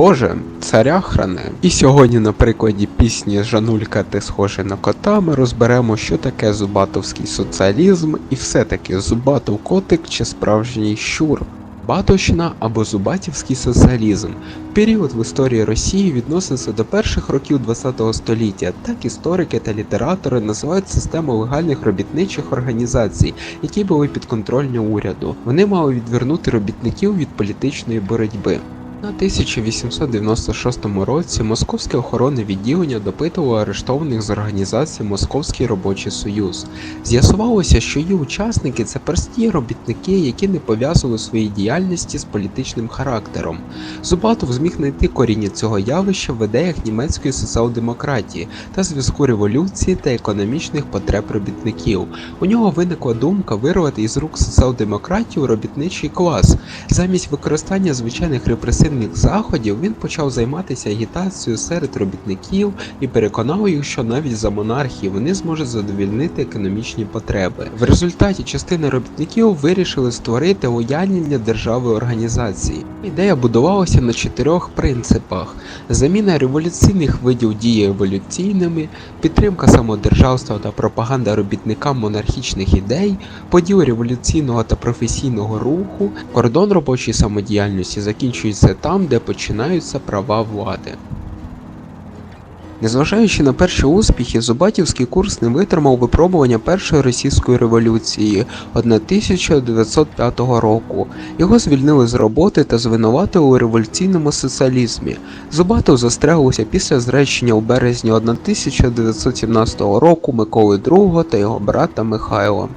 Боже, царя хране. І сьогодні на прикладі пісні Жанулька ти схожий на кота ми розберемо, що таке зубатовський соціалізм і все-таки зубатов котик чи справжній щур. Батовщина або Зубатівський соціалізм період в історії Росії відноситься до перших років ХХ століття. Так історики та літератори називають систему легальних робітничих організацій, які були підконтрольні уряду. Вони мали відвернути робітників від політичної боротьби. На 1896 році Московське охоронне відділення допитувало арештованих з організації Московський робочий союз. З'ясувалося, що її учасники це прості робітники, які не пов'язували свої діяльності з політичним характером. Зубатов зміг знайти коріння цього явища в ідеях німецької соціал-демократії та зв'язку революції та економічних потреб робітників. У нього виникла думка вирвати із рук соціал-демократію робітничий клас. Замість використання звичайних репресивних заходів він почав займатися агітацією серед робітників і переконав їх, що навіть за монархії вони зможуть задовільнити економічні потреби. В результаті частина робітників вирішили створити лояльні для держави організації. Ідея будувалася на чотирьох принципах: заміна революційних видів дії еволюційними, підтримка самодержавства та пропаганда робітникам монархічних ідей, поділ революційного та професійного руху, кордон робочої самодіяльності закінчується там, де починаються права влади. Незважаючи на перші успіхи, Зубатівський курс не витримав випробування першої російської революції 1905 року. Його звільнили з роботи та звинуватили у революційному соціалізмі. Зубатов застрягувся після зречення у березні 1917 року Миколи II та його брата Михайла.